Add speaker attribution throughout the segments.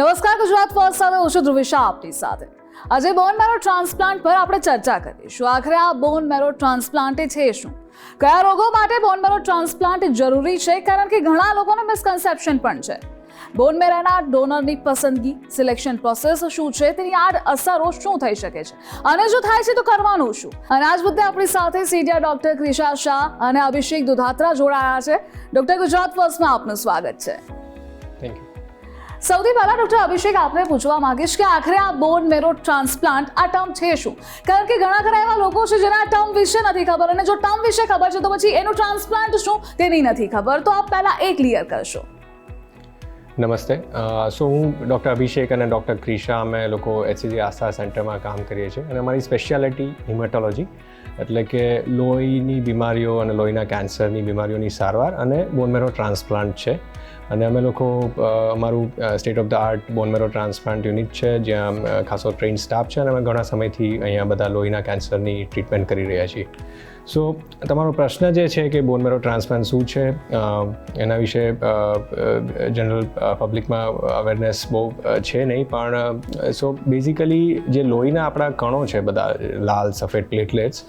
Speaker 1: નમસ્કાર ગુજરાત ફર્સ્ટ સાથે હું છું ધ્રુવિશા આપની સાથે. આજે બોન મેરો ટ્રાન્સપ્લાન્ટ પર આપણે ચર્ચા કરીશું. આખરે આ બોન મેરો ટ્રાન્સપ્લાન્ટ છે શું? કયા રોગો માટે બોન મેરો ટ્રાન્સપ્લાન્ટ જરૂરી છે? કારણ કે ઘણા લોકોને મિસકન્સેપ્શન પણ છે. બોન મેરાના ડોનરની પસંદગી સિલેક્શન પ્રોસેસ શું છે? તેની આડ અસરો શું થઈ શકે છે? અને જો થાય છે તો કરવાનું શું? અને આજ મુદ્દે આપણી સાથે સીનિયર ડોક્ટર ક્રિશા શાહ અને અભિષેક દુધાત્રા જોડાયા છે. ડોક્ટર ગુજરાત ફર્સ્ટમાં આપનું સ્વાગત છે. સૌથી પહેલા ડોક્ટર અભિષેક આપને પૂછવા માંગીશ કે આખરે આ બોન મેરો ટ્રાન્સપ્લાન્ટ આ ટર્મ છે શું? કારણ કે ઘણા ખરા એવા લોકો છે જેને ટર્મ વિશે નથી ખબર અને જો ટર્મ વિશે ખબર છે તો પછી એનું ટ્રાન્સપ્લાન્ટ શું? તેની નથી ખબર. તો આપ પહેલા એ ક્લિયર કરશો.
Speaker 2: નમસ્તે. સો હું ડૉક્ટર અભિષેક અને ડૉક્ટર ક્રિશા, અમે લોકો એચસીજી આસ્થા સેન્ટરમાં કામ કરીએ છીએ અને અમારી સ્પેશિયાલિટી હિમેટોલોજી એટલે કે લોહીની બીમારીઓ અને લોહીના કેન્સરની બીમારીઓની સારવાર અને બોનમેરો ટ્રાન્સપ્લાન્ટ છે. અને અમે લોકો અમારું state of the art bone marrow transplant unit છે, જ્યાં ખાસો ટ્રેન સ્ટાફ છે અને અમે ઘણા સમયથી અહીંયા બધા લોહીના કેન્સરની ટ્રીટમેન્ટ કરી રહ્યા છીએ. સો તમારો પ્રશ્ન જે છે કે બોનમેરો ટ્રાન્સપ્લાન્ટ શું છે? એના વિશે જનરલ પબ્લિકમાં અવેરનેસ બહુ છે નહીં, પણ સો બેઝિકલી જે લોહીના આપણા કણો છે, બધા લાલ, સફેદ પ્લેટલેટ્સ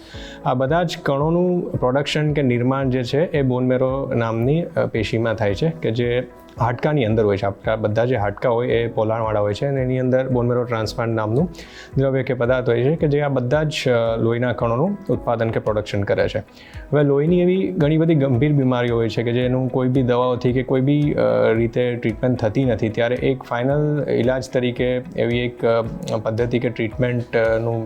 Speaker 2: આ બધા જ કણોનું પ્રોડક્શન કે નિર્માણ જે છે એ બોનમેરો નામની પેશીમાં થાય છે કે જે હાડકાની અંદર હોય છે. આપણા બધા જે હાડકા હોય એ પોલાણવાળા હોય છે અને એની અંદર બોનમેરો ટ્રાન્સપ્લાન્ટ નામનું દ્રવ્ય કે પદાર્થ હોય છે કે જે આ બધા જ લોહીના કણોનું ઉત્પાદન કે પ્રોડક્શન કરે છે. હવે લોહીની એવી ઘણી બધી ગંભીર બીમારીઓ હોય છે કે જેનું કોઈ બી દવાઓથી કે કોઈ બી રીતે ટ્રીટમેન્ટ થતી નથી. ત્યારે એક ફાઇનલ ઇલાજ તરીકે એવી એક પદ્ધતિ કે ટ્રીટમેન્ટનું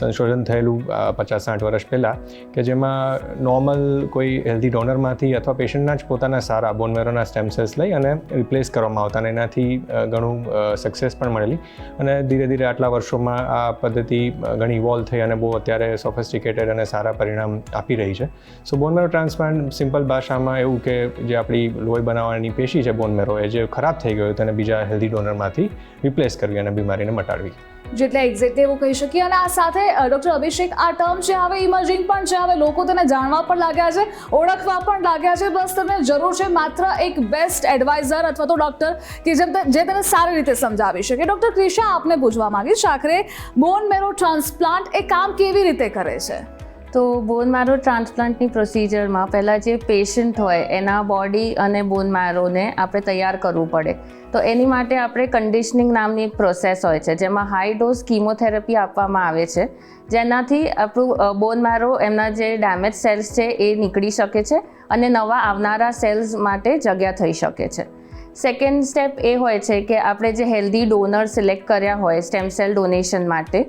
Speaker 2: સંશોધન થયેલું પચાસ સાઠ વર્ષ પહેલાં, કે જેમાં નોર્મલ કોઈ હેલ્ધી ડોનરમાંથી અથવા પેશન્ટના જ પોતાના સારા બોનમેરોના સ્ટેમ સેલ્સ લઈ અને રિપ્લેસ કરવામાં આવતા અને એનાથી ઘણું સક્સેસ પણ મળેલી. અને ધીરે ધીરે આટલા વર્ષોમાં આ પદ્ધતિ ઘણી ઇવોલ્વ થઈ અને બહુ અત્યારે સોફિસ્ટિકેટેડ અને સારા પરિણામ આપી રહી છે. સો બોનમેરો ટ્રાન્સપ્લાન્ટ સિમ્પલ ભાષામાં એવું કે જે આપણી લોહી બનાવવાની પેશી છે બોનમેરો એ જે ખરાબ થઈ ગયું તેને બીજા હેલ્ધી ડોનરમાંથી રિપ્લેસ કરવી અને બીમારીને મટાડવી.
Speaker 1: જેટલે એક્ઝેક્ટ એવું કહી શકીએ. અને આ સાથે ડૉક્ટર અભિષેક, આ ટર્મ છે હવે ઇમર્જિંગ પણ છે હવે લોકો તેને જાણવા પણ લાગ્યા છે, ઓળખવા પણ લાગ્યા છે. બસ તમને જરૂર છે માત્ર એક બેસ્ટ એડવાઇઝર અથવા તો ડૉક્ટર કે જેમ જે તેને સારી રીતે સમજાવી શકે. ડૉક્ટર ક્રિશા આપને પૂછવા માંગીશ, આખરે બોન મેરો ટ્રાન્સપ્લાન્ટ એ કામ કેવી રીતે કરે છે?
Speaker 3: તો બોન મેરો ટ્રાન્સપ્લાન્ટની પ્રોસિજરમાં પહેલાં જે પેશન્ટ હોય, એના બોડી અને બોન મેરોને આપણે તૈયાર કરવું પડે. તો એની માટે આપણે કન્ડિશનિંગ નામની એક પ્રોસેસ હોય છે, જેમાં હાઈ ડોઝ કીમોથેરાપી આપવામાં આવે છે. જેનાથી આપણું બોન મેરો એમના જે ડેમેજ સેલ્સ છે એ નીકળી શકે છે અને નવા આવનારા સેલ્સ માટે જગ્યા થઈ શકે છે. સેકન્ડ સ્ટેપ એ હોય છે કે આપણે જે હેલ્ધી ડોનર સિલેક્ટ કર્યા હોય સ્ટેમ સેલ ડોનેશન માટે,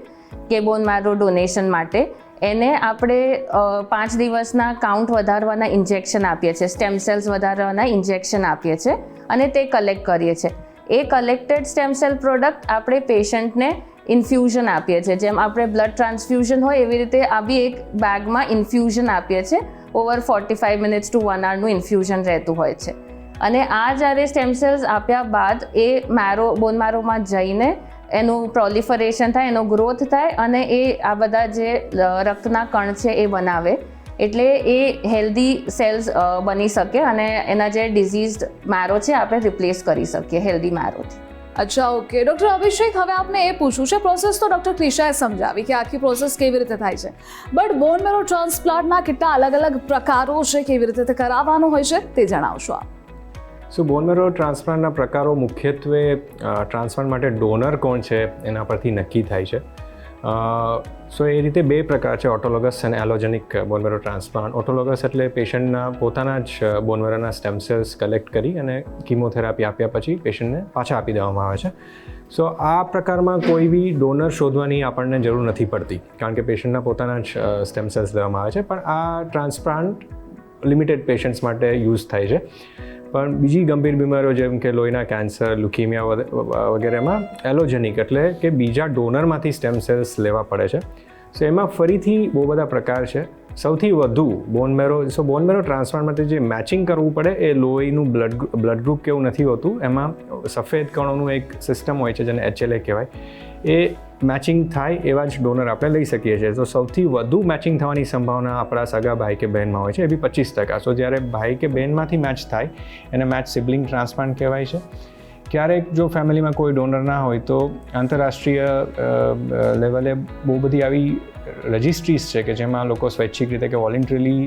Speaker 3: કે બોન મેરો ડોનેશન માટે એને આપણે પાંચ દિવસના કાઉન્ટ વધારવાના ઇન્જેક્શન આપીએ છીએ. સ્ટેમ સેલ્સ વધારવાના ઇન્જેક્શન આપીએ છીએ અને તે કલેક્ટ કરીએ છીએ. એ કલેક્ટેડ સ્ટેમ સેલ પ્રોડક્ટ આપણે પેશન્ટને ઇન્ફ્યુઝન આપીએ છીએ. જેમ આપણે બ્લડ ટ્રાન્સફ્યુઝન હોય એવી રીતે આ બી એક બેગમાં ઇન્ફ્યુઝન આપીએ છીએ. Over forty five minutes to one આવરનું infusion રહેતું હોય છે. અને આ જ્યારે સ્ટેમ સેલ્સ આપ્યા બાદ એ મેરો બોન મેરોમાં જઈને એનું પ્રોલિફરેશન થાય, એનો ગ્રોથ થાય અને એ આ બધા જે રક્તના કણ છે એ બનાવે. એટલે એ હેલ્ધી સેલ્સ બની શકે અને એના જે ડિઝીઝ મેરો છે, આપણે રિપ્લેસ કરી શકીએ હેલ્ધી મારોથી
Speaker 1: અચ્છા, ઓકે. ડૉક્ટર અભિષેક, હવે આપને એ પૂછવું છે પ્રોસેસ તો ડૉક્ટર ક્રિષાએ સમજાવી કે આખી પ્રોસેસ કેવી રીતે થાય છે. બટ બોન મેરો ટ્રાન્સપ્લાન્ટના કેટલા અલગ અલગ પ્રકારો છે, કેવી રીતે કરાવવાનું હોય છે, તે જણાવશો આપ.
Speaker 2: સો બોનમેરો ટ્રાન્સપ્લાન્ટના પ્રકારો મુખ્યત્વે ટ્રાન્સપ્લાન્ટ માટે ડોનર કોણ છે, એના પરથી નક્કી થાય છે. સો એ રીતે બે પ્રકાર છે ઓટોલોગસ અને એલોજેનિક બોનમેરો ટ્રાન્સપ્લાન્ટ ઓટોલોગસ એટલે પેશન્ટના પોતાના જ બોનમેરોના સ્ટેમસેલ્સ કલેક્ટ કરી અને કીમોથેરાપી આપ્યા પછી પેશન્ટને પાછા આપી દેવામાં આવે છે. સો આ પ્રકારમાં કોઈ બી ડોનર શોધવાની આપણને જરૂર નથી પડતી, કારણ કે પેશન્ટના પોતાના જ સ્ટેમસેલ્સ દેવામાં આવે છે. પણ આ ટ્રાન્સપ્લાન્ટ લિમિટેડ પેશન્ટ્સ માટે યુઝ થાય છે. પણ બીજી ગંભીર બીમારીઓ જેમ કે લોહીના કેન્સર, લુકીમિયા વગેરેમાં એલોજેનિક એટલે કે બીજા ડોનરમાંથી સ્ટેમ સેલ્સ લેવા પડે છે. સો એમાં ફરીથી બહુ બધા પ્રકાર છે. સૌથી વધુ બોનમેરો સો બોનમેરો ટ્રાન્સપ્લાન્ટ માટે જે મેચિંગ કરવું પડે એ લોહીનું બ્લડ બ્લડ ગ્રુપ કેવું નથી હોતું. એમાં સફેદ કણોનું એક સિસ્ટમ હોય છે જેને એચએલએ કહેવાય. એ મેચિંગ થાય એવા જ ડોનર આપણે લઈ શકીએ છીએ. તો સૌથી વધુ મેચિંગ થવાની સંભાવના આપણા સગા ભાઈ કે બહેનમાં હોય છે, એ બી પચીસ ટકા. સો જ્યારે ભાઈ કે બહેનમાંથી મેચ થાય, એને મેચ સિબલિંગ ટ્રાન્સપ્લાન્ટ કહેવાય છે. ક્યારેક જો ફેમિલીમાં કોઈ ડોનર ના હોય તો આંતરરાષ્ટ્રીય લેવલે બહુ બધી આવી રજિસ્ટ્રીઝ છે કે જેમાં લોકો સ્વૈચ્છિક રીતે કે વોલેન્ટરીલી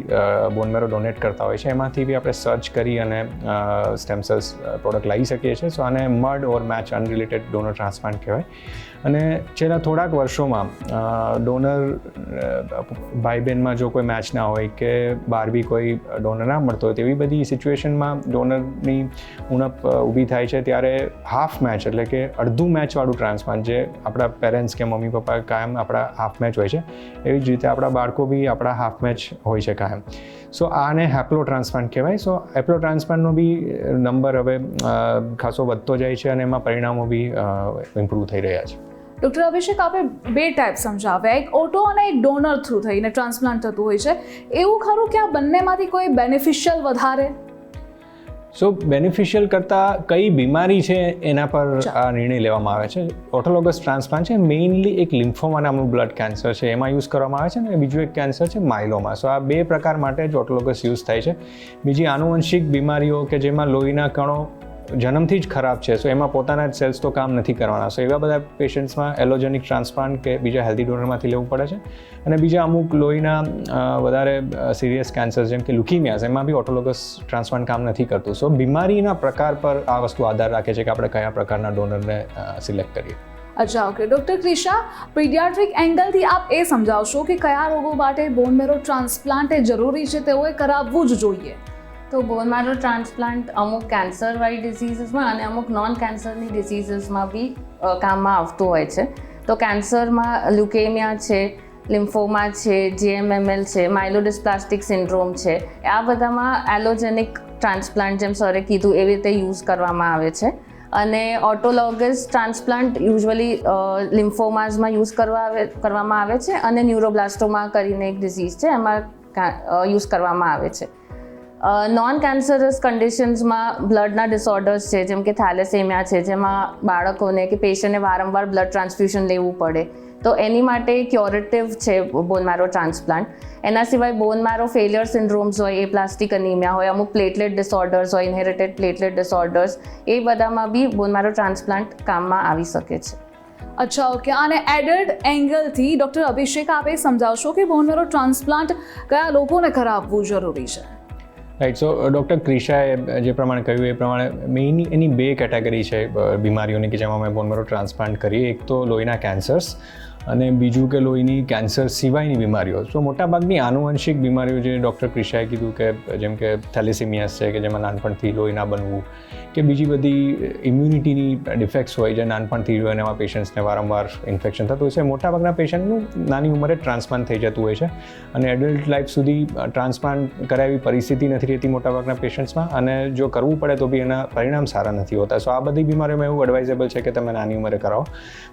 Speaker 2: બોનમેરો ડોનેટ કરતા હોય છે, એમાંથી બી આપણે સર્ચ કરી અને સ્ટેમ સેલ્સ પ્રોડક્ટ લાવી શકીએ છીએ. સો આને mud or match unrelated donor transplant કહેવાય. અને છેલ્લા થોડાક વર્ષોમાં ડોનર ભાઈ બહેનમાં જો કોઈ મેચ ના હોય કે બી કોઈ ડોનર ના મળતો હોય તેવી બધી સિચ્યુએશનમાં ડોનરની ઉણપ ઊભી થાય છે ત્યારે હાફ મેચ એટલે કે અડધું મેચવાળું ટ્રાન્સપ્લાન્ટ જે આપણા પેરેન્ટ્સ કે મમ્મી પપ્પા કાયમ આપણા હાફ મેચ હોય છે, એવી જ રીતે આપણા બાળકો બી આપણા હાફ મેચ હોય છે કાયમ. સો આને હેપ્લો ટ્રાન્સપ્લાન્ટ કહેવાય. સો હેપ્લો ટ્રાન્સપ્લાન્ટનો બી નંબર હવે ખાસો વધતો જાય છે અને એમાં પરિણામો બી ઇમ્પ્રૂવ થઈ રહ્યા છે.
Speaker 1: ડૉક્ટર અભિષેક, આપે બે ટાઈપ સમજાવ્યા. એક ઓટો અને એક ડોનર થ્રુ થઈને ટ્રાન્સપ્લાન્ટ થતું હોય છે. એવું ખરું કે આ બંનેમાંથી કોઈ બેનિફિશિયલ વધારે?
Speaker 2: સો બેનિફિશિયલ કરતાં કઈ બીમારી છે એના પર આ નિર્ણય લેવામાં આવે છે? ઓટોલોગસ ટ્રાન્સપ્લાન્ટ છે મેઇનલી એક લિમ્ફોમા નામનું બ્લડ કેન્સર છે. એમાં યુઝ કરવામાં આવે છે ને બીજું એક કેન્સર છે માઇલોમા સો આ બે પ્રકાર માટે જ ઓટોલોગસ યુઝ થાય છે. બીજી આનુવંશિક બીમારીઓ કે જેમાં લોહીના કણો જન્મથી જ ખરાબ છે સો એમાં પોતાના જ સેલ્સ તો કામ નથી કરવાના. સો એવા બધા પેશન્ટ્સમાં એલોજેનિક ટ્રાન્સપ્લાન્ટ કે બીજા હેલ્ધી ડોનરમાંથી લેવું પડે છે. અને બીજા અમુક લોહીના વધારે સિરિયસ કેન્સર જેમ કે લુકીમિયાસ એમાં બી ઓટોલોગસ ટ્રાન્સપ્લાન્ટ કામ નથી કરતું. સો બીમારીના પ્રકાર પર આ વસ્તુ આધાર રાખે છે કે આપણે કયા પ્રકારના ડોનરને સિલેક્ટ કરીએ.
Speaker 1: અચ્છા ઓકે ડૉક્ટર ક્રિશા પીડિયાટ્રિક એંગલથી આપ એ સમજાવશો કે કયા રોગો માટે બોન મેરો ટ્રાન્સપ્લાન્ટ એ જરૂરી છે, તેઓએ કરાવવું જ જોઈએ.
Speaker 3: તો બોન મેરો ટ્રાન્સપ્લાન્ટ અમુક કેન્સરવાળી ડિસીઝીસમાં અને અમુક નોન કેન્સરની ડિસીઝીસમાં બી કામમાં આવતું હોય છે. તો કેન્સરમાં લ્યુકેમિયા છે લિમ્ફોમા છે જીએમએમએલ છે માઇલોડિસ્પ્લાસ્ટિક સિન્ડ્રોમ છે. આ બધામાં એલોજેનિક ટ્રાન્સપ્લાન્ટ જેમ સરે કીધું એવી રીતે યુઝ કરવામાં આવે છે. અને ઓટોલોગસ ટ્રાન્સપ્લાન્ટ યુઝ્યુઅલી લિમ્ફોમાઝમાં યુઝ કરવા કરવામાં આવે છે અને ન્યુરોબ્લાસ્ટોમા કરીને એક ડિસીઝ છે, એમાં યુઝ કરવામાં આવે છે. નોન કેન્સરસ કન્ડિશન્સમાં બ્લડના ડિસઓર્ડર્સ છે, જેમ કે થેલેસેમિયા છે, જેમાં બાળકોને કે પેશન્ટને વારંવાર બ્લડ ટ્રાન્સફ્યુઝન લેવું પડે. તો એની માટે ક્યોરેટિવ છે બોન મેરો ટ્રાન્સપ્લાન્ટ એના સિવાય બોન મેરો ફેલિયર સિન્ડ્રોમ્સ હોય, એ પ્લાસ્ટિક અનિમિયા હોય, અમુક પ્લેટલેટ ડિસઓર્ડર્સ હોય ઇનહેરિટેડ પ્લેટલેટ ડિસઓર્ડર્સ એ બધામાં બી બોન મેરો ટ્રાન્સપ્લાન્ટ કામમાં આવી શકે છે.
Speaker 1: અચ્છા, ઓકે. અને એડેડ એંગલથી ડૉક્ટર અભિષેક આપે સમજાવશો કે બોન મેરો ટ્રાન્સપ્લાન્ટ કયા લોકોને કરાવવું જરૂરી છે?
Speaker 2: રાઈટ સો ડૉક્ટર ક્રિશાએ જે પ્રમાણે કહ્યું, એ પ્રમાણે મેઇન એની બે કેટેગરી છે બીમારીઓની કે જેમાં અમે બોન મેરો ટ્રાન્સપ્લાન્ટ કરીએ. એક તો લોહીના કેન્સર્સ અને બીજું કે લોહીની કેન્સર સિવાયની બીમારીઓ. સો મોટાભાગની આનુવંશિક બીમારીઓ જે ડૉક્ટર ક્રિશાએ કીધું કે, જેમ કે થેલેસેમિયાસ છે, કે જેમાં નાનપણથી લોહી ના બનવું કે બીજી બધી ઇમ્યુનિટીની ડિફેક્ટ્સ હોય જે નાનપણથી અને એમાં પેશન્ટ્સને વારંવાર ઇન્ફેક્શન થતું હોય છે. મોટાભાગના પેશન્ટનું નાની ઉંમરે ટ્રાન્સપ્લાન્ટ થઈ જતું હોય છે અને એડલ્ટ લાઈફ સુધી ટ્રાન્સપ્લાન્ટ કરાય એવી પરિસ્થિતિ નથી રહેતી મોટાભાગના પેશન્ટ્સમાં અને જો કરવું પડે તો બી એના પરિણામ સારા નથી હોતા. સો આ બધી બીમારીઓમાં એવું એડવાઇઝેબલ છે કે તમે નાની ઉંમરે કરાવો.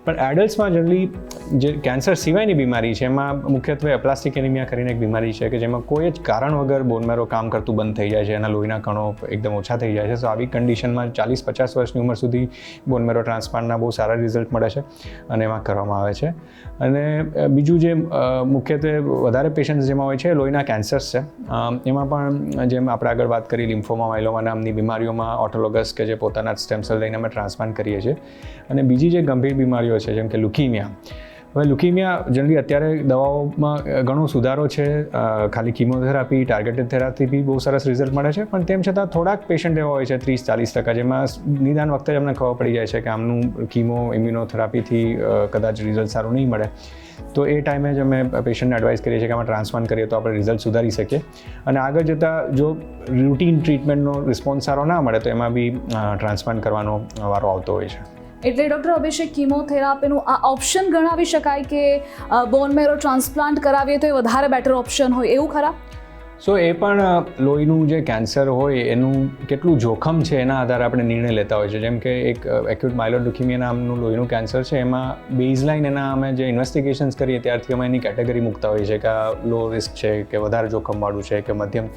Speaker 2: પણ એડલ્ટ્સમાં જનરલી જે કેન્સર સિવાયની બીમારી છે, એમાં મુખ્યત્વે પ્લાસ્ટિક એનિમિયા કરીને એક બીમારી છે કે જેમાં કોઈ જ કારણ વગર બોનમેરો કામ કરતું બંધ થઈ જાય છે. એના લોહીના કણો એકદમ ઓછા થઈ જાય છે. સો આવી કન્ડિશનમાં ચાલીસ પચાસ વર્ષની ઉંમર સુધી બોન મેરો ટ્રાન્સપ્લાન્ટના બહુ સારા રિઝલ્ટ મળે છે અને એમાં કરવામાં આવે છે. અને બીજું જે મુખ્યત્વે વધારે પેશન્ટ્સ જેમાં હોય છે લોહીના કેન્સર્સ છે. એમાં પણ જેમ આપણે આગળ વાત કરી લિમ્ફોમા માઇલોમા નામની બીમારીઓમાં ઓટોલોગસ કે જે પોતાના સ્ટેમસેલ લઈને અમે ટ્રાન્સપ્લાન્ટ કરીએ છીએ. અને બીજી જે ગંભીર બીમારીઓ છે જેમ કે લુકીમિયા હવે લુકીમિયા જનરલી અત્યારે દવાઓમાં ઘણો સુધારો છે. ખાલી કિમોથેરાપી ટાર્ગેટેડ થેરાપીથી બહુ સરસ રિઝલ્ટ મળે છે. પણ તેમ છતાં થોડાક પેશન્ટ એવા હોય છે, ત્રીસ ચાલીસ ટકા, જેમાં નિદાન વખતે જ અમને ખબર પડી જાય છે કે આમનું કીમો ઇમ્યુનોથેરાપીથી કદાચ રિઝલ્ટ સારું નહીં મળે. તો એ ટાઈમે જ અમે પેશન્ટને એડવાઇસ કરીએ છીએ કે આમાં ટ્રાન્સપ્લાન્ટ કરીએ તો આપણે રિઝલ્ટ સુધારી શકીએ. અને આગળ જતાં જો રૂટીન ટ્રીટમેન્ટનો રિસ્પોન્સ સારો ના મળે તો એમાં બી ટ્રાન્સપ્લાન્ટ કરવાનો વારો આવતો હોય છે.
Speaker 1: એટલે ડૉક્ટર અભિષેક કિમોથેરાપીનું આ ઓપ્શન ગણાવી શકાય કે બોન મેરો ટ્રાન્સપ્લાન્ટ કરાવીએ તો એ વધારે બેટર ઓપ્શન હોય. એવું ખરા?
Speaker 2: સો એ પણ લોહીનું જે કેન્સર હોય, એનું કેટલું જોખમ છે, એના આધારે આપણે નિર્ણય લેતા હોય છે. જેમ કે એક એક્યુટ માઇલોડુકીમિયા નામનું લોહીનું કેન્સર છે, એમાં બેઝલાઇન એના અમે જે ઇન્વેસ્ટિગેશન્સ કરીએ ત્યારથી અમે એની કેટેગરી મૂકતા હોઈએ છીએ કે આ લો રિસ્ક છે કે વધારે જોખમવાળું છે કે મધ્યમ.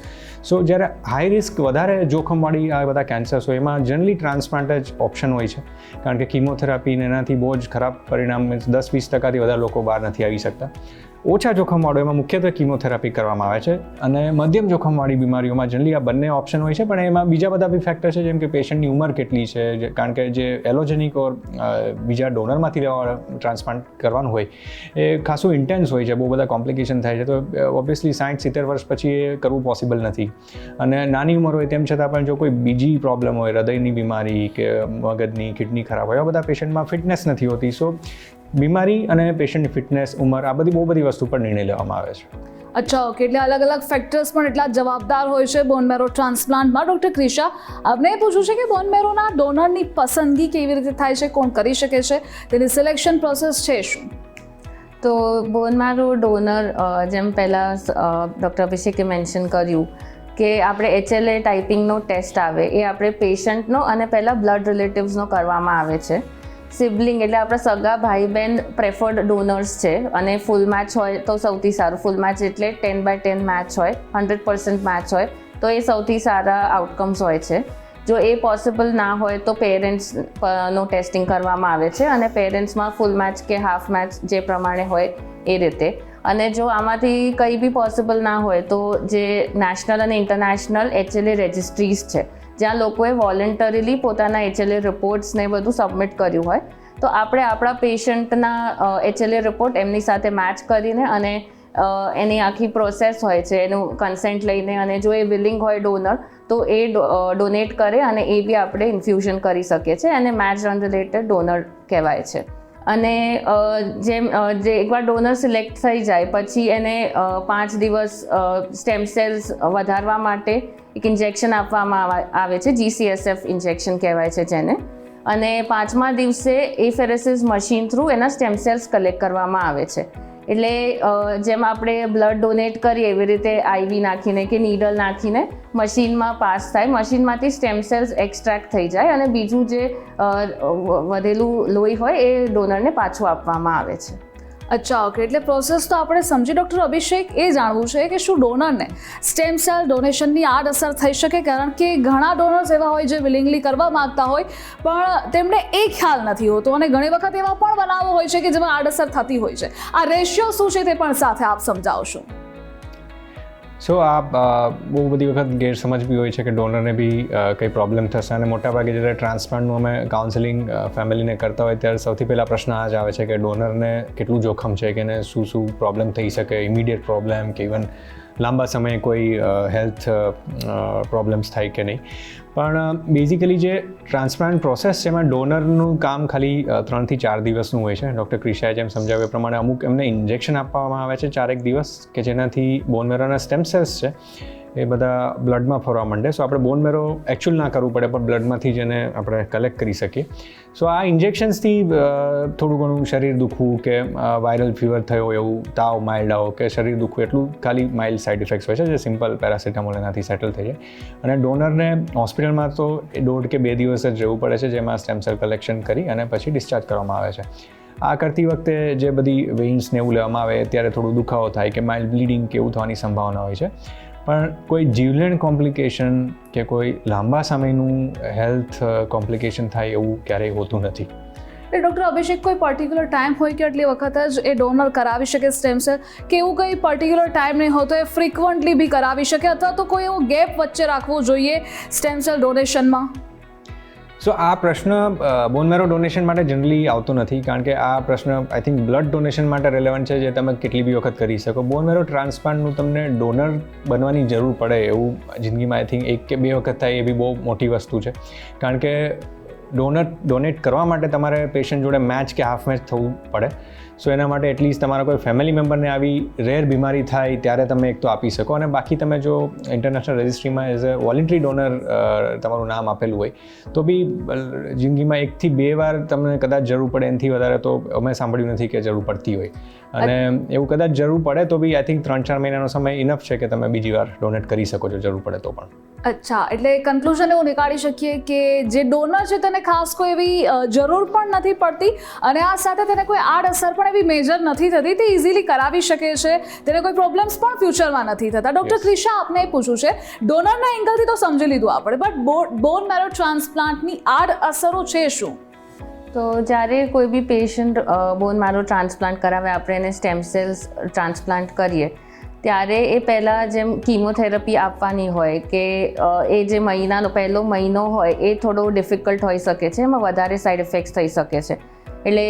Speaker 2: સો જ્યારે હાઈ રિસ્ક વધારે જોખમવાળી આ બધા કેન્સર્સ હોય, એમાં જનરલી ટ્રાન્સપ્લાન્ટ જ ઓપ્શન હોય છે. કારણ કે કિમોથેરાપી ને એનાથી બહુ જ ખરાબ પરિણામ દસ વીસ ટકાથી વધારે લોકો બહાર નથી આવી શકતા. ઓછા જોખમવાળો, એમાં મુખ્યત્વે કિમોથેરાપી કરવામાં આવે છે અને મધ્યમ જોખમવાળી બીમારીઓમાં જનરલી આ બંને ઓપ્શન હોય છે, પણ એમાં બીજા બધા બી ફેક્ટર છે, જેમ કે પેશન્ટની ઉંમર કેટલી છે કારણ કે જે એલોજેનિક ઓર બીજા ડોનરમાંથી ટ્રાન્સપ્લાન્ટ કરવાનું હોય, એ ખાસું ઇન્ટેન્સ હોય છે, બહુ બધા કોમ્પ્લિકેશન થાય છે, તો ઓબ્વિયસલી સાઠ, સિત્તેર વર્ષ પછી એ કરવું પોસિબલ નથી. અને નાની ઉંમર હોય તેમ છતાં પણ જો કોઈ બીજી પ્રોબ્લેમ હોય, હૃદયની બીમારી કે મગજની કિડની ખરાબ હોય એવા બધા પેશન્ટમાં ફિટનેસ નથી હોતી. સો બીમારી અને પેશન્ટની ફિટનેસ ઉંમર આ બધી બહુ બધી વસ્તુ પર નિર્ણય લેવામાં આવે છે.
Speaker 1: અચ્છા ઓકે એટલે અલગ અલગ ફેક્ટર્સ પણ એટલા જવાબદાર હોય છે બોન મેરો ટ્રાન્સપ્લાન્ટમાં ડૉક્ટર ક્રિશા આપને એ પૂછ્યું છે કે બોન મેરોના ડોનરની પસંદગી કેવી રીતે થાય છે? કોણ કરી શકે છે? તેની સિલેક્શન પ્રોસેસ છે શું?
Speaker 3: તો બોન મેરો ડોનર જેમ પહેલાં ડૉક્ટર અભિષેકે મેન્શન કર્યું કે આપણે એચએલએ ટાઈપિંગનો ટેસ્ટ આવે એ આપણે પેશન્ટનો અને પહેલાં બ્લડ રિલેટિવ્સનો કરવામાં આવે છે. સિબલિંગ એટલે આપણા સગા ભાઈ બહેન પ્રેફર્ડ ડોનર્સ છે અને ફૂલ મેચ હોય તો સૌથી સારું. ફૂલ મેચ એટલે ટેન બાય ટેન મેચ હોય હંડ્રેડ પર્સન્ટ મેચ હોય, તો એ સૌથી સારા આઉટકમ્સ હોય છે. જો એ પોસિબલ ના હોય તો પેરેન્ટ્સનું ટેસ્ટિંગ કરવામાં આવે છે અને પેરેન્ટ્સમાં ફૂલ મેચ કે હાફ મેચ જે પ્રમાણે હોય એ રીતે. અને જો આમાંથી કંઈ બી પોસિબલ ના હોય તો જે નેશનલ અને ઇન્ટરનેશનલ એચએલએ રજિસ્ટ્રીઝ છે જ્યાં લોકોએ વોલેન્ટરીલી પોતાના એચએલએ રિપોર્ટ્સને બધું સબમિટ કર્યું હોય, તો આપણે આપણા પેશન્ટના એચએલએ રિપોર્ટ એમની સાથે મેચ કરીને અને એની આખી પ્રોસેસ હોય છે, એનું કન્સેન્ટ લઈને અને જો એ વિલિંગ હોય ડોનર તો એ ડોનેટ કરે અને એ બી આપણે ઇન્ફ્યુઝન કરી શકીએ છીએ અને મેચ અનરિલેટેડ ડોનર કહેવાય છે. અને જેમ જે એકવાર ડોનર સિલેક્ટ થઈ જાય, પછી એને પાંચ દિવસ સ્ટેમ સેલ્સ વધારવા માટે એક ઇન્જેક્શન આપવામાં આવે છે જીસીએસએફ ઇન્જેક્શન કહેવાય છે જેને. અને પાંચમા દિવસે એ ફેરેસિસ મશીન થ્રુ એના સ્ટેમ સેલ્સ કલેક્ટ કરવામાં આવે છે. એટલે જેમ આપણે બ્લડ ડોનેટ કરીએ એવી રીતે આઈવી નાખીને કે નીડલ નાખીને મશીનમાં પાસ થાય. મશીનમાંથી સ્ટેમ સેલ્સ એક્સ્ટ્રેક્ટ થઈ જાય અને બીજું જે વધેલું લોહી હોય એ ડોનરને પાછું આપવામાં આવે છે.
Speaker 1: અચ્છા ઓકે એટલે પ્રોસેસ તો આપણે સમજી ડૉક્ટર અભિષેક એ જાણવું છે કે શું ડોનરને સ્ટેમ સેલ ડોનેશનની આડઅસર થઈ શકે, કારણ કે ઘણા ડોનર્સ એવા હોય જે વિલિંગલી કરવા માગતા હોય, પણ તેમને એ ખ્યાલ નથી હોતો. અને ઘણી વખત એવા પણ બનાવો હોય છે કે જેમાં આડઅસર થતી હોય છે. આ રેશિયો શું છે તે પણ સાથે આપ સમજાવશો.
Speaker 2: સો આ બહુ બધી વખત ગેરસમજ બી હોય છે કે ડોનરને બી કંઈ પ્રોબ્લેમ થશે અને મોટાભાગે જ્યારે ટ્રાન્સપ્લાન્ટનું અમે કાઉન્સેલિંગ ફેમિલીને કરતા હોય ત્યારે સૌથી પહેલાં પ્રશ્ન આ જ આવે છે કે ડોનરને કેટલું જોખમ છે કે એને શું શું પ્રોબ્લેમ થઈ શકે ઇમિડિયેટ પ્રોબ્લેમ કે ઇવન લાંબા સમયે કોઈ હેલ્થ પ્રોબ્લેમ્સ થાય કે નહીં પણ બેઝિકલી જે ટ્રાન્સપ્લાન્ટ પ્રોસેસ છે, એમાં ડોનરનું કામ ખાલી ત્રણથી ચાર દિવસનું હોય છે. ડૉક્ટર ક્રિશાએ જેમ સમજાવ્યું એ પ્રમાણે અમુક એમને ઇન્જેક્શન આપવામાં આવે છે ચારેક દિવસ, કે જેનાથી બોનમેરાના સ્ટેમ સેલ્સ છે. એ બધા બ્લડમાં ફરવા માંડે. સો આપણે બોન મેરો એકચ્યુઅલ ના કરવું પડે, પણ બ્લડમાંથી જ એને આપણે કલેક્ટ કરી શકીએ. સો આ ઇન્જેક્શન્સથી થોડું ઘણું શરીર દુખવું કે વાયરલ ફીવર થયો એવું, તાવ માઇલ્ડ આવો કે શરીર દુખવું, એટલું ખાલી માઇલ્ડ સાઇડ ઇફેક્ટ્સ હોય છે, જે સિમ્પલ પેરાસિટામોલ એનાથી સેટલ થઈ જાય. અને ડોનરને હોસ્પિટલમાં તો દોઢ કે બે દિવસ જ રહેવું પડે છે, જેમાં સ્ટેમ કલેક્શન કરી અને પછી ડિસ્ચાર્જ કરવામાં આવે છે. આ કરતી વખતે જે બધી વેઇન્સને એવું લેવામાં આવે, ત્યારે થોડું દુખાવો થાય કે માઇલ્ડ બ્લીડિંગ કે એવું થવાની સંભાવના હોય છે. પણ કોઈ જીવલેણ કોમ્પ્લિકેશન કે કોઈ લાંબા સમયનું હેલ્થ કોમ્પ્લિકેશન થાય એવું ક્યારેય હોતું નથી.
Speaker 1: એટલે ડૉક્ટર અભિષેક, કોઈ પર્ટિક્યુલર ટાઈમ હોય કે આટલી વખત જ એ ડોનર કરાવી શકે સ્ટેમ સેલ કે એવું કંઈ પર્ટિક્યુલર ટાઈમ નહીં હોતો, એ ફ્રિકવન્ટલી બી કરાવી શકે? અથવા તો કોઈ એવો ગેપ વચ્ચે રાખવો જોઈએ સ્ટેમ સેલ ડોનેશનમાં
Speaker 2: સો આ પ્રશ્ન બોનમેરો ડોનેશન માટે જનરલી આવતો નથી, કારણ કે આ પ્રશ્ન આઈ થિંક બ્લડ ડોનેશન માટે રેલેવન્ટ છે જે તમે કેટલી બી વખત કરી શકો. બોનમેરો ટ્રાન્સપ્લાન્ટનું તમને ડોનર બનવાની જરૂર પડે એવું જિંદગીમાં આઈ થિંક એક કે બે વખત થાય એ બી બહુ મોટી વસ્તુ છે. કારણ કે ડોનર ડોનેટ કરવા માટે તમારે પેશન્ટ જોડે મેચ કે હાફ મેચ થવું પડે. સો એના માટે એટલીસ્ટ તમારા કોઈ ફેમિલી મેમ્બરને આવી રેર બીમારી થાય ત્યારે તમે એક તો આપી શકો. અને બાકી તમે જો ઇન્ટરનેશનલ રજિસ્ટ્રીમાં એઝ અ વોલેન્ટરી ડોનર તમારું નામ આપેલું હોય, તો બી જિંદગીમાં એકથી બે વાર તમને કદાચ જરૂર પડે, એનાથી વધારે તો અમે સાંભળ્યું નથી કે જરૂર પડતી હોય. અને એવું કદાચ જરૂર પડે તો બી આઈ થિંક ત્રણ ચાર મહિનાનો સમય ઇનફ છે કે તમે બીજી વાર ડોનેટ કરી શકો છો જરૂર પડે તો પણ.
Speaker 1: અચ્છા એટલે કન્ક્લુઝન એવું નીકાળી શકીએ કે જે ડોનર છે તેને ખાસ કોઈ એવી જરૂર પણ નથી પડતી અને આ સાથે તેને કોઈ આડઅસર પણ એવી મેજર નથી થતી. તે ઇઝીલી કરાવી શકે છે. તેને કોઈ પ્રોબ્લેમ્સ પણ ફ્યુચરમાં નથી થતા. ડૉક્ટર. ક્રિશા આપને એ પૂછવું છે ડોનરના એંગલથી તો સમજી લીધું આપણે બટ બોન મેરો ટ્રાન્સપ્લાન્ટની આડઅસરો છે શું?
Speaker 3: તો જ્યારે કોઈ બી પેશન્ટ બોન મારો ટ્રાન્સપ્લાન્ટ કરાવે, આપણે એને સ્ટેમ સેલ્સ ટ્રાન્સપ્લાન્ટ કરીએ, ત્યારે એ પહેલાં જેમ કીમોથેરાપી આપવાની હોય કે એ જે મહિનાનો, પહેલો મહિનો હોય, એ થોડો ડિફિકલ્ટ હોઈ શકે છે, એમાં વધારે સાઈડ ઇફેક્ટ્સ થઈ શકે છે. એટલે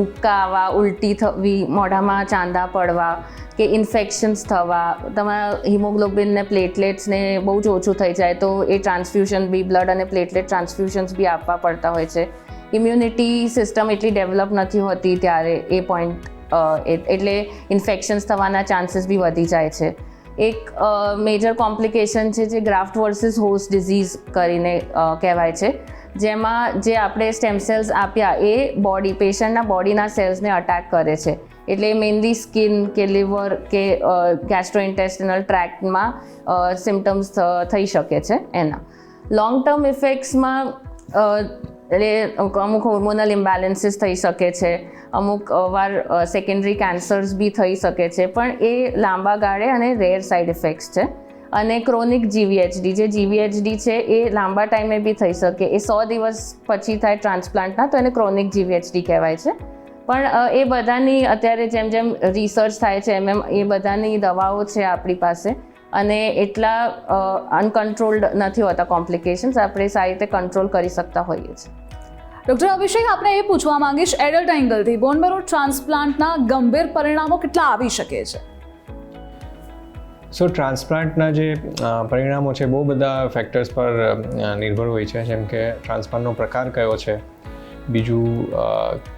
Speaker 3: ઉબકા આવવા ઉલટી થવી, મોઢામાં ચાંદા પડવા કે ઇન્ફેક્શન્સ થવા, તમારા હિમોગ્લોબિન ને પ્લેટલેટ્સને બહુ જ ઓછું થઈ જાય તો એ ટ્રાન્સફ્યુઝન બી બ્લડ અને પ્લેટલેટ ટ્રાન્સફ્યુઝન્સ બી આપવા પડતા હોય છે. ઇમ્યુનિટી સિસ્ટમ એટલી ડેવલપ નથી હોતી ત્યારે એ પોઈન્ટ એટલે ઇન્ફેક્શન્સ થવાના ચાન્સીસ બી વધી જાય છે. એક મેજર કોમ્પ્લિકેશન છે જે ગ્રાફ્ટ વર્સિસ હોસ્ટ ડિઝીઝ કરીને કહેવાય છે. જેમાં જે આપણે સ્ટેમ સેલ્સ આપ્યા એ બોડી પેશન્ટના બોડીના સેલ્સને અટેક કરે છે. એટલે મેઇનલી સ્કિન કે લીવર કે ગેસ્ટ્રોઇન્ટેસ્ટિનલ ટ્રેક્ટમાં સિમ્ટમ્સ થઈ શકે છે એના. લોંગ ટર્મ ઇફેક્ટ્સમાં એટલે અમુક હોર્મોનલ ઇમ્બેલેન્સીસ થઈ શકે છે. અમુક વાર સેકન્ડરી કેન્સર્સ બી થઈ શકે છે. પણ એ લાંબા ગાળે અને રેર સાઇડ ઇફેક્ટ્સ છે. અને ક્રોનિક જીવીએચડી જે જીવીએચડી છે, એ લાંબા ટાઈમે બી થઈ શકે. એ સો દિવસ પછી થાય ટ્રાન્સપ્લાન્ટના તો એને ક્રોનિક જીવીએચડી કહેવાય છે. પણ એ બધાની અત્યારે જેમ જેમ રિસર્ચ થાય છે, એમ એમ, એ બધાની દવાઓ છે આપણી પાસે. અને એટલા અનકન્ટ્રોલ્ડ નથી હોતા કોમ્પ્લિકેશન્સ આપણે સારી રીતે કંટ્રોલ કરી શકતા હોઈએ છીએ.
Speaker 1: ડૉક્ટર અભિષેક આપણે એ પૂછવા માંગીશ એડલ્ટ એંગલથી બોન મેરો ટ્રાન્સપ્લાન્ટના ગંભીર પરિણામો કેટલા આવી શકે છે?
Speaker 2: સો ટ્રાન્સપ્લાન્ટના જે પરિણામો છે બહુ બધા ફેક્ટર્સ પર નિર્ભર હોય છે. જેમ કે ટ્રાન્સપ્લાન્ટનો પ્રકાર કયો છે બીજું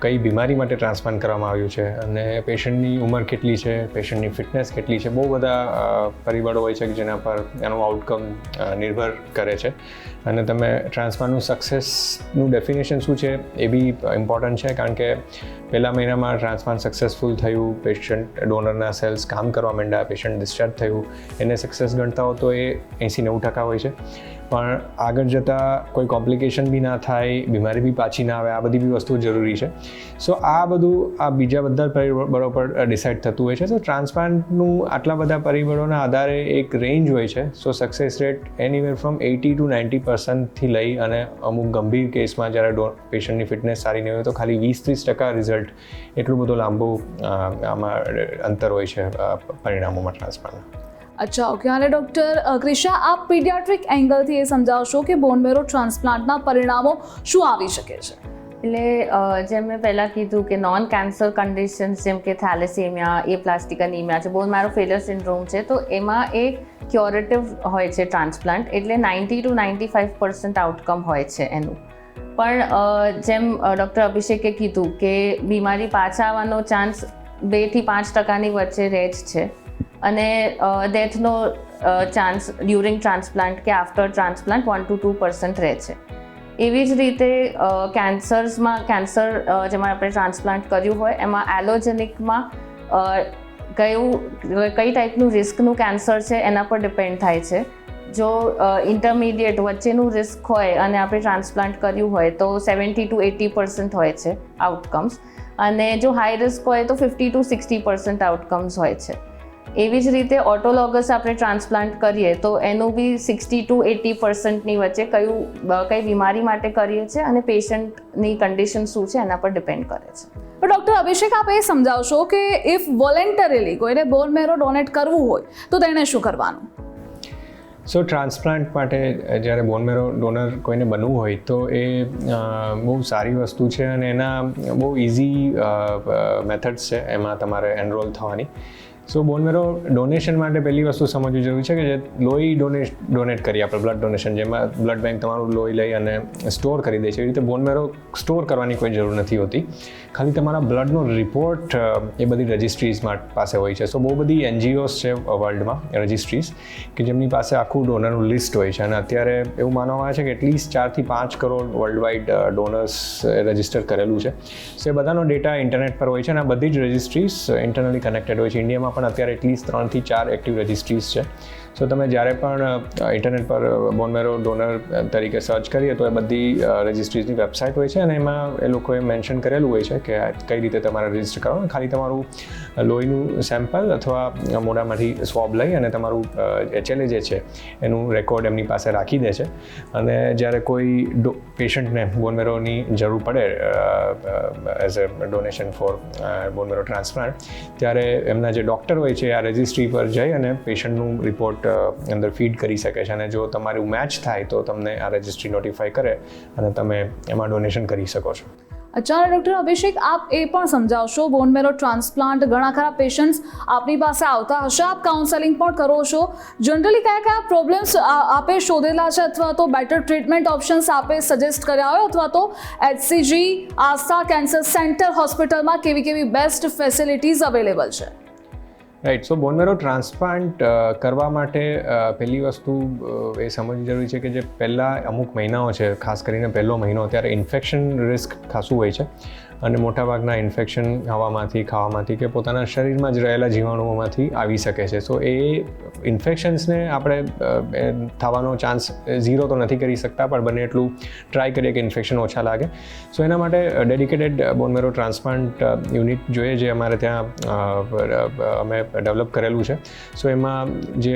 Speaker 2: કઈ બીમારી માટે ટ્રાન્સપ્લાન્ટ કરવામાં આવ્યું છે અને પેશન્ટની ઉંમર કેટલી છે, પેશન્ટની ફિટનેસ કેટલી છે, બહુ બધા પરિબળો હોય છે કે જેના પર એનું આઉટકમ નિર્ભર કરે છે. અને તમે ટ્રાન્સપ્લાન્ટનું સક્સેસનું ડેફિનેશન શું છે એ બી ઇમ્પોર્ટન્ટ છે કારણ કે પહેલા મહિનામાં ટ્રાન્સપ્લાન્ટ સક્સેસફુલ થયું પેશન્ટ ડોનરના સેલ્સ કામ કરવા માંડ્યા પેશન્ટ ડિસ્ચાર્જ થયું, એને સક્સેસ ગણતા હો તો એ એંસી નેવું ટકા હોય છે. પણ આગળ જતાં કોઈ કોમ્પ્લિકેશન બી ના થાય, બીમારી બી પાછી ના આવે, આ બધી બી વસ્તુઓ જરૂરી છે. સો આ બધું આ બીજા બધા પરિબળો પર ડિસાઇડ થતું હોય છે. તો ટ્રાન્સપ્લાન્ટનું આટલા બધા પરિબળોના આધારે એક રેન્જ હોય છે. So success rate anywhere from eighty two ninety પર્સન્ટથી લઈ અને અમુક ગંભીર કેસમાં જ્યારે પેશન્ટની ફિટનેસ સારી નહીં હોય તો ખાલી વીસ ત્રીસ ટકા રિઝલ્ટ એટલું બધું લાંબુ આમાં અંતર હોય છે પરિણામોમાં ટ્રાન્સપ્લાન્ટના
Speaker 1: અચ્છા, ઓકે, અને ડૉક્ટર ક્રિશા, આપ પીડિયાટ્રિક એંગલથી એ સમજાવશો કે બોનમેરો ટ્રાન્સપ્લાન્ટના પરિણામો શું આવી શકે છે?
Speaker 3: એટલે જેમ મેં પહેલાં કીધું કે નોન કેન્સર કન્ડિશન્સ જેમ કે થેલેસેમિયા એ પ્લાસ્ટિક અનીમિયા છે બોન મેરો ફેલિયર સિન્ડ્રોમ છે, તો એમાં એક ક્યોરેટિવ હોય છે ટ્રાન્સપ્લાન્ટ એટલે ninety two ninety five percent outcome હોય છે એનું. પણ જેમ ડૉક્ટર અભિષેકે કીધું કે બીમારી પાછા આવવાનો ચાન્સ બેથી પાંચ ટકાની વચ્ચે રહે જ છે. અને ડેથનો ચાન્સ ડ્યુરિંગ ટ્રાન્સપ્લાન્ટ કે after transplant one two two percent રહે છે. એવી જ રીતે કેન્સર્સમાં કેન્સર જેમાં આપણે ટ્રાન્સપ્લાન્ટ કર્યું હોય, એમાં એલોજેનિકમાં કયું, કઈ ટાઈપનું રિસ્કનું કેન્સર છે, એના પર ડિપેન્ડ થાય છે. જો ઇન્ટરમીડિયેટ વચ્ચેનું રિસ્ક હોય અને આપણે ટ્રાન્સપ્લાન્ટ કર્યું હોય, તો સેવન્ટી ટુ એટી પર્સન્ટ હોય છે આઉટકમ્સ અને જો હાઈ રિસ્ક હોય, તો fifty two sixty percent outcomes હોય છે. એવી જ રીતે ઓટોલોગસ આપણે ટ્રાન્સપ્લાન્ટ કરીએ તો એનું બી સિક્સટી ટુ એટી પર્સન્ટની વચ્ચે કયું કઈ બીમારી માટે કરીએ છીએ અને પેશન્ટની કન્ડિશન શું છે એના પર ડિપેન્ડ કરે છે.
Speaker 1: પણ ડૉક્ટર અભિષેક આપ એ સમજાવશો કે ઇફ વોલેન્ટરીલી કોઈને બોન મેરો ડોનેટ કરવું હોય તો તેણે શું કરવાનું?
Speaker 2: સો ટ્રાન્સપ્લાન્ટ માટે જ્યારે બોન મેરો ડોનર કોઈને બનવું હોય તો એ બહુ સારી વસ્તુ છે અને એના બહુ ઇઝી મેથડ્સ છે એમાં તમારે એનરોલ થવાની. સો બોન મેરો ડોનેશન માટે પહેલી વસ્તુ સમજવી જરૂરી છે કે જે લોહી ડોનેટ ડોનેટ કરીએ આપણે બ્લડ ડોનેશન જેમાં બ્લડ બેંક તમારું લોહી લઈ અને સ્ટોર કરી દે છે. એવી રીતે બોન મેરો સ્ટોર કરવાની કોઈ જરૂર નથી હોતી. ખાલી તમારા બ્લડનો રિપોર્ટ એ બધી રજિસ્ટ્રીઝ પાસે હોય છે. સો બહુ બધી એનજીઓસ છે વર્લ્ડમાં રજિસ્ટ્રીઝ કે જેમની પાસે આખું ડોનરનું લિસ્ટ હોય છે. અને અત્યારે એવું માનવામાં આવે છે કે એટલીસ્ટ ચારથી પાંચ crore worldwide donors register કરેલું છે. સો એ બધાનો ડેટા ઇન્ટરનેટ પર હોય છે અને આ બધી જ રજિસ્ટ્રીઝ ઇન્ટરનલી કનેક્ટેડ હોય છે. ઇન્ડિયામાં પણ અત્યારે એટલીસ્ટ ત્રણથી ચાર એક્ટિવ રજિસ્ટ્રીઝ છે. સો તમે જ્યારે પણ ઇન્ટરનેટ પર બોનમેરો ડોનર તરીકે સર્ચ કરીએ તો એ બધી રજિસ્ટ્રીઝની વેબસાઇટ હોય છે અને એમાં એ લોકોએ મેન્શન કરેલું હોય છે કે કઈ રીતે તમારે રજિસ્ટર કરવાનું? ખાલી તમારું લોહીનું સેમ્પલ અથવા મોઢામાંથી સ્વોબ લઈ અને તમારું એચએલએ જે છે, એનું રેકોર્ડ એમની પાસે રાખી દે છે. અને જ્યારે કોઈ પેશન્ટને બોનમેરોની જરૂર પડે as a donation for bone marrow transplant ત્યારે એમના જે ડૉક્ટર હોય છે, આ રજિસ્ટ્રી પર જઈ અને પેશન્ટનું રિપોર્ટ અંદર ફીડ કરી શકે છે. અને જો તમારું મેચ થાય તો તમને આ રજિસ્ટ્રી નોટિફાઈ કરે અને તમે એમાં ડોનેશન કરી શકો છો.
Speaker 1: અચાનક ડૉક્ટર અભિષેક, આપ એ પણ સમજાવશો. બોન મેરો ટ્રાન્સપ્લાન્ટ ઘણા ખરા પેશન્ટ્સ આપની પાસે આવતા હશે. આપ કાઉન્સેલિંગ પણ કરો છો. જનરલી કયા કયા પ્રોબ્લેમ્સ આપે શોધેલા છે અથવા તો બેટર ટ્રીટમેન્ટ ઓપ્શન્સ આપે સજેસ્ટ કર્યા હોય અથવા તો એચસીજી આસ્થા કેન્સર સેન્ટર હોસ્પિટલમાં કેવી કેવી બેસ્ટ ફેસિલિટીઝ અવેલેબલ છે?
Speaker 2: Right so bone marrow transplant કરવા માટે પહેલી વસ્તુ એ સમજવી જરૂરી છે કે જે પહેલાં અમુક મહિનાઓ છે, ખાસ કરીને પહેલો મહિનો, ત્યારે ઇન્ફેક્શન રિસ્ક ખાસું હોય છે. અને મોટાભાગના ઇન્ફેક્શન હવામાંથી, ખાવામાંથી કે પોતાના શરીરમાં જ રહેલા જીવાણુઓમાંથી આવી શકે છે. સો એ ઇન્ફેક્શન્સને આપણે થવાનો ચાન્સ ઝીરો તો નથી કરી શકતા, પણ બને એટલું ટ્રાય કરીએ કે ઇન્ફેક્શન ઓછા લાગે. સો એના માટે ડેડિકેટેડ બોનમેરો ટ્રાન્સપ્લાન્ટ યુનિટ જોઈએ જે અમારે ત્યાં અમે ડેવલપ કરેલું છે. સો એમાં જે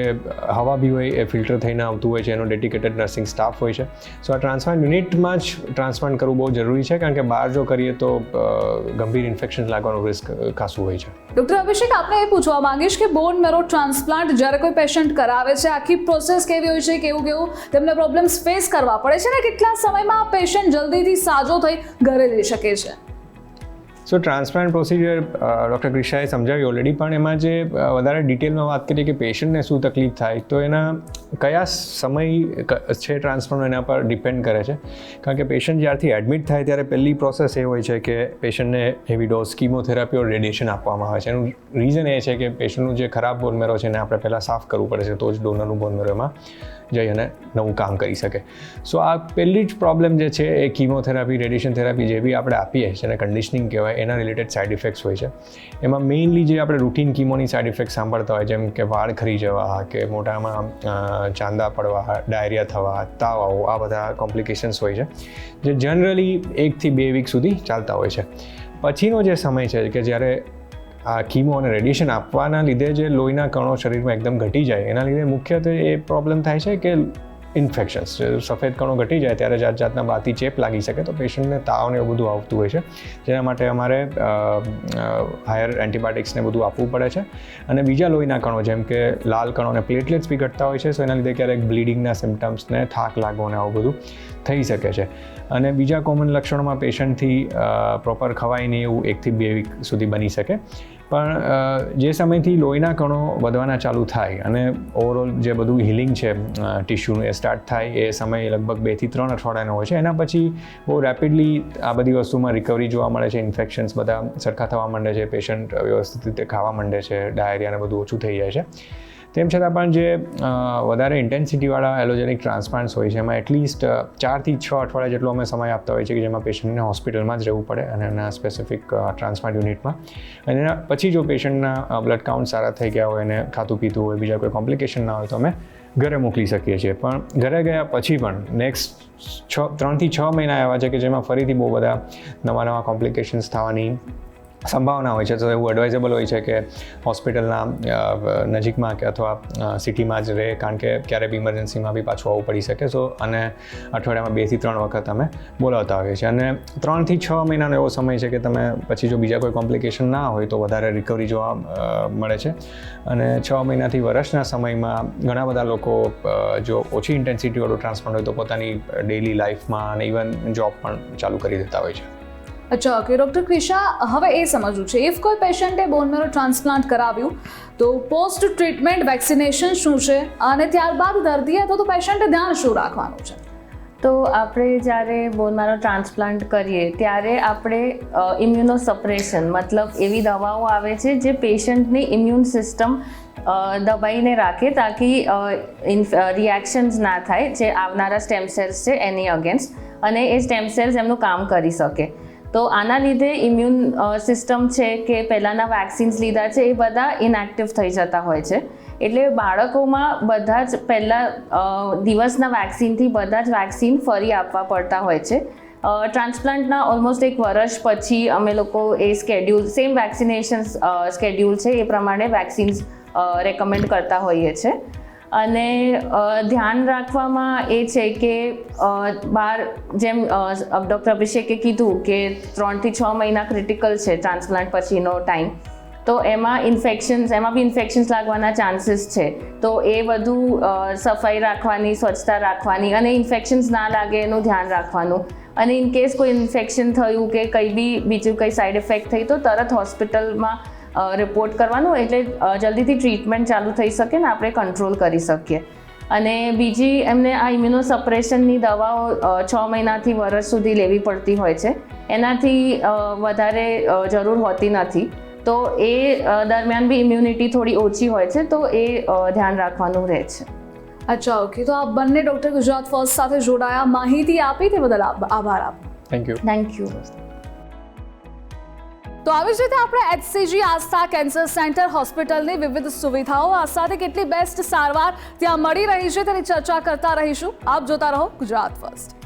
Speaker 2: હવા બી હોય એ ફિલ્ટર થઈને આવતું હોય છે, એનો ડેડિકેટેડ નર્સિંગ સ્ટાફ હોય છે. સો આ ટ્રાન્સપ્લાન્ટ યુનિટમાં જ ટ્રાન્સપ્લાન્ટ કરવું બહુ જરૂરી છે, કારણ કે બહાર જો કરીએ તો ગંભીર ઇન્ફેક્શન લાગવાનું રિસ્ક ખાસું હોય છે.
Speaker 1: ડોક્ટર અભિષેક, આપણે એ પૂછવા માંગીશ કે બોન મેરો ટ્રાન્સપ્લાન્ટ જ્યારે કોઈ પેશન્ટ કરાવે છે, આખી પ્રોસેસ કેવી હોય છે, કેવું કેવું? તેમને પ્રોબ્લેમ્સ ફેસ કરવા પડે છે ને? કેટલા સમયમાં પેશન્ટ જલ્દીથી સાજો થઈ ઘરે જઈ શકે છે?
Speaker 2: સો ટ્રાન્સપ્લાન્ટ પ્રોસિજર ડૉક્ટર ક્રિશાએ સમજાવી ઓલરેડી પણ એમાં જે વધારે ડિટેલમાં વાત કરીએ કે પેશન્ટને શું તકલીફ થાય, તો એના કયા સમય છે ટ્રાન્સપ્લાન્ટ એના પર ડિપેન્ડ કરે છે. કારણ કે પેશન્ટ જ્યારથી એડમિટ થાય ત્યારે પહેલી પ્રોસેસ એ હોય છે કે પેશન્ટને heavy dose chemotherapy or radiation આપવામાં આવે છે. એનું રીઝન એ છે કે પેશન્ટનું જે ખરાબ બોનમેરો છે એને આપણે પહેલાં સાફ કરવું પડે છે, તો જ ડોનરનું બોનમેરો એમાં જઈ અને નવું કામ કરી શકે. સો આ પહેલી જ પ્રોબ્લેમ જે છે એ કીમોથેરાપી રેડિયેશન થેરાપી જે બી આપણે આપીએ છીએ એને કન્ડિશનિંગ કહેવાય, એના રિલેટેડ સાઇડ ઇફેક્ટ્સ હોય છે. એમાં મેઇનલી જે આપણે રૂટીન કીમોની સાઇડ ઇફેક્ટ સાંભળતા હોય, જેમ કે વાળ ખરી જવા, કે મોટામાં ચાંદા પડવા, ડાયરિયા થવા તાવ આવવો આ બધા કોમ્પ્લિકેશન્સ હોય છે, જે જનરલી એકથી બે વીક સુધી ચાલતા હોય છે. પછીનો જે સમય છે, કે જ્યારે આ કીમો અને રેડિયેશન આપવાના લીધે જે લોહીના કણો શરીરમાં એકદમ ઘટી જાય, એના લીધે મુખ્યત્વે એ પ્રોબ્લેમ થાય છે કે ઇન્ફેક્શન્સ સફેદ કણો ઘટી જાય ત્યારે જાત જાતના બાતી ચેપ લાગી શકે તો પેશન્ટને તાવ ને એવું બધું આવતું હોય છે. જેના માટે અમારે હાયર એન્ટીબાયોટિક્સને બધું આપવું પડે છે. અને બીજા લોહીના કણો જેમ કે લાલ કણો અને પ્લેટલેટ્સ બી ઘટતા હોય છે, સો એના લીધે ક્યારેક બ્લીડિંગના સિમ્ટમ્સને થાક લાગવો ને આવું બધું થઈ શકે છે. અને બીજા કોમન લક્ષણોમાં પેશન્ટથી પ્રોપર ખવાય નહીં એવું એકથી બે વીક સુધી બની શકે. પણ જે સમયથી લોહીના કણો વધવાના ચાલુ થાય અને ઓવરઓલ જે બધું હિલિંગ છે ટિશ્યુનું એ સ્ટાર્ટ થાય, એ સમય લગભગ બેથી ત્રણ અઠવાડિયાનો હોય છે. એના પછી બહુ રેપિડલી આ બધી વસ્તુમાં રિકવરી જોવા મળે છે ઇન્ફેક્શન્સ બધા સરખા થવા માંડે છે પેશન્ટ વ્યવસ્થિત રીતે ખાવા માંડે છે ડાયરિયાને બધું ઓછું થઈ જાય છે. તેમ છતાં પણ જે વધારે ઇન્ટેન્સિટીવાળા એલોજેનિક ટ્રાન્સપ્લાન્ટ્સ હોય છે, એમાં એટલીસ્ટ ચારથી છ અઠવાડિયા જેટલો અમે સમય આપતા હોય છે કે જેમાં પેશન્ટને હોસ્પિટલમાં જ રહેવું પડે અને એના સ્પેસિફિક ટ્રાન્સપ્લાન્ટ યુનિટમાં અને એના પછી જો પેશન્ટના બ્લડ કાઉન્ટ સારા થઈ ગયા હોય અને ખાતું પીતું હોય, બીજા કોઈ કોમ્પ્લિકેશન ના હોય, તો અમે ઘરે મોકલી શકીએ છીએ. પણ ઘરે ગયા પછી પણ નેક્સ્ટ છ, ત્રણથી છ મહિના એવા છે કે જેમાં ફરીથી બહુ બધા નવા નવા કોમ્પ્લિકેશન્સ થવાની સંભાવના હોય છે. તો એવું એડવાઇઝેબલ હોય છે કે હોસ્પિટલના નજીકમાં કે અથવા સિટીમાં જ રહે, કારણ કે ક્યારે બી ઇમરજન્સીમાં બી પાછું આવવું પડી શકે. સો અને અઠવાડિયામાં બેથી ત્રણ વખત અમે બોલાવતા હોઈએ છીએ. અને ત્રણથી છ મહિનાનો એવો સમય છે કે તમે પછી જો બીજા કોઈ કોમ્પ્લિકેશન ના હોય તો વધારે રિકવરી જોવા મળે છે. અને છ મહિનાથી વર્ષના સમયમાં ઘણા બધા લોકો જો ઓછી ઇન્ટેન્સિટીવાળું ટ્રાન્સપ્લાન્ટ હોય તો પોતાની ડેઇલી લાઈફમાં અને ઇવન જોબ પણ ચાલુ કરી દેતા હોય છે.
Speaker 1: અચ્છા ઓકે ડૉક્ટર ક્રિશા, હવે એ સમજવું છે. ઇફ કોઈ પેશન્ટે બોન મેરો ટ્રાન્સપ્લાન્ટ કરાવ્યું, તો પોસ્ટ ટ્રીટમેન્ટ વેક્સિનેશન શું છે? અને ત્યારબાદ દર્દી અથવા તો પેશન્ટે ધ્યાન શું રાખવાનું છે?
Speaker 3: તો આપણે જ્યારે બોન મારો ટ્રાન્સપ્લાન્ટ કરીએ, ત્યારે આપણે ઇમ્યુનો સપરેશન મતલબ એવી દવાઓ આવે છે જે પેશન્ટની ઇમ્યુન સિસ્ટમ દબાઈને રાખે તાકી રિએક્શન્સ ના થાય જે આવનારા સ્ટેમ સેલ્સ છે એની અગેન્સ્ટ અને એ સ્ટેમ સેલ્સ એમનું કામ કરી શકે. તો આના લીધે ઇમ્યુન સિસ્ટમ છે કે પહેલાંના વેક્સિન્સ લીધા છે એ બધા ઇનએક્ટિવ થઈ જતા હોય છે. એટલે બાળકોમાં બધા જ પહેલાં દિવસના વેક્સિનથી બધા જ વેક્સિન ફરી આપવા પડતા હોય છે. ટ્રાન્સપ્લાન્ટના ઓલમોસ્ટ એક વર્ષ પછી અમે લોકો એ સ્કેડ્યુલ સેમ વેક્સિનેશન સ્કેડ્યુલ છે એ પ્રમાણે વેક્સિન્સ રેકમેન્ડ કરતા હોઈએ છીએ અને ધ્યાન રાખવામાં એ છે કે બહાર જેમ ડૉક્ટર અભિષેકે કીધું કે ત્રણથી છ મહિના ક્રિટિકલ છે ટ્રાન્સપ્લાન્ટ પછીનો ટાઈમ તો એમાં ઇન્ફેક્શન્સ એમાં બી ઇન્ફેક્શન્સ લાગવાના ચાન્સીસ છે. તો એ બધું સફાઈ રાખવાની, સ્વચ્છતા રાખવાની અને ઇન્ફેક્શન્સ ના લાગે એનું ધ્યાન રાખવાનું. અને ઇન કેસ કોઈ ઇન્ફેક્શન થયું કે કંઈ બી બીજું કંઈ સાઈડ ઇફેક્ટ થઈ તો તરત હોસ્પિટલમાં રિપોર્ટ કરવાનું એટલે જલ્દીથી ટ્રીટમેન્ટ ચાલુ થઈ શકે ને આપણે કંટ્રોલ કરી શકીએ. અને બીજી એમને આ ઇમ્યુનો સપરેશનની દવાઓ છ મહિનાથી વર્ષ સુધી લેવી પડતી હોય છે. એનાથી વધારે જરૂર હોતી નથી. તો એ દરમિયાન બી ઇમ્યુનિટી થોડી ઓછી હોય છે તો એ ધ્યાન રાખવાનું રહે છે.
Speaker 1: અચ્છા ઓકે. તો આ બંને ડૉક્ટર ગુજરાત ફર્સ્ટ સાથે જોડાયા. માહિતી આપી તે બદલ આભાર આપ
Speaker 2: થેન્ક યુ
Speaker 3: થેન્ક યુ
Speaker 1: તો આવી જ રીતે આપણે એચસીજી આસ્થા કેન્સર સેન્ટર હોસ્પિટલની વિવિધ સુવિધાઓ, આ સાથે કેટલી બેસ્ટ સારવાર ત્યાં મળી રહી છે તેની ચર્ચા કરતા રહીશું. આપ જોતા રહો ગુજરાત ફર્સ્ટ.